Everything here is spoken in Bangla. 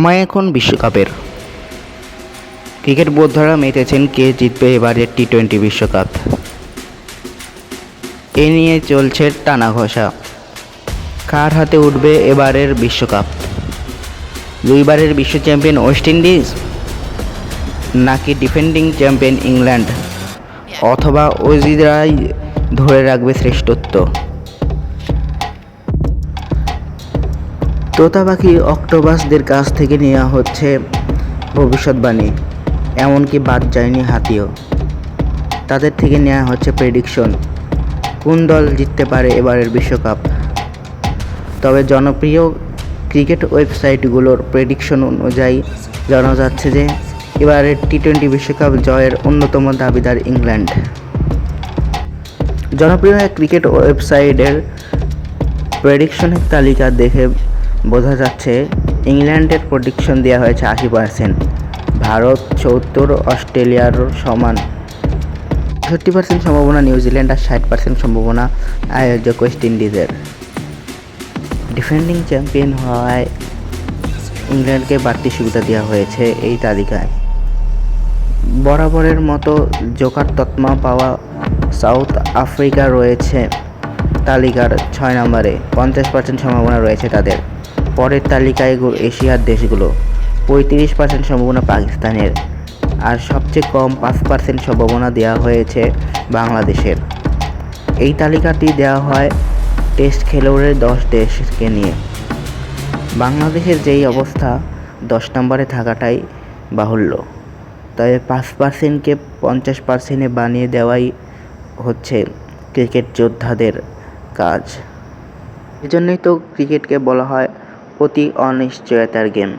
সময় এখন বিশ্বকাপের। ক্রিকেট বোদ্ধারা মেতেছেন কে জিতবে এবারের টি টোয়েন্টি বিশ্বকাপ। এ নিয়ে চলছে টানা ঘষা। কার হাতে উঠবে এবারের বিশ্বকাপ? দুইবারের বিশ্ব চ্যাম্পিয়ন ওয়েস্ট ইন্ডিজ নাকি ডিফেন্ডিং চ্যাম্পিয়ন ইংল্যান্ড? অথবা অজিরাই ধরে রাখবে শ্রেষ্ঠত্ব? তোতা পাখি অক্টোপাসদের কাছ থেকে নেওয়া হচ্ছে ভবিষ্যৎবাণী, এমনকি বাদ যায়নি হাতিও। তাদের থেকে নেওয়া হচ্ছে প্রেডিকশন কোন দল জিততে পারে এবারের বিশ্বকাপ। তবে জনপ্রিয় ক্রিকেট ওয়েবসাইটগুলোর প্রেডিকশন অনুযায়ী জানা যাচ্ছে যে, এবারের টি টোয়েন্টি বিশ্বকাপ জয়ের অন্যতম দাবিদার ইংল্যান্ড। জনপ্রিয় ক্রিকেট ওয়েবসাইটের প্রেডিকশনের তালিকা দেখে বোঝা যাচ্ছে ইংল্যান্ডের প্রেডিকশন দেওয়া হয়েছে আশি পার্সেন্ট ভারত চৌত্তর, অস্ট্রেলিয়ার সমান পঁয়ষট্টি পার্সেন্ট সম্ভাবনা নিউজিল্যান্ড আর ষাট পার্সেন্ট সম্ভাবনা ওয়েস্ট ইন্ডিজের ডিফেন্ডিং চ্যাম্পিয়ন হওয়ায় ইংল্যান্ডকে বাড়তি সুবিধা দেওয়া হয়েছে এই তালিকায়। বরাবরের মতো জোকার তৎমা পাওয়া সাউথ আফ্রিকা রয়েছে তালিকার ছয় নম্বরে, পঞ্চাশ পার্সেন্ট সম্ভাবনা রয়েছে তাদের। পরের তালিকায় এশিয়ার দেশগুলো। পঁয়ত্রিশ পার্সেন্ট সম্ভাবনা পাকিস্তানের। আর সবচেয়ে কম পাঁচ পার্সেন্ট সম্ভাবনা দেওয়া হয়েছে বাংলাদেশের। এই তালিকাটি দেওয়া হয় টেস্ট খেলোয়াড়ের দশ দেশকে নিয়ে। বাংলাদেশের যেই অবস্থা, দশ নম্বরে থাকাটাই বাহুল্য। তবে পাঁচ পার্সেন্টকে পঞ্চাশ পার্সেন্টে বানিয়ে দেওয়াই হচ্ছে ক্রিকেট যোদ্ধাদের কাজ। এজন্যই তো ক্রিকেটকে বলা হয় অতি অনিশ্চয়তার গেম।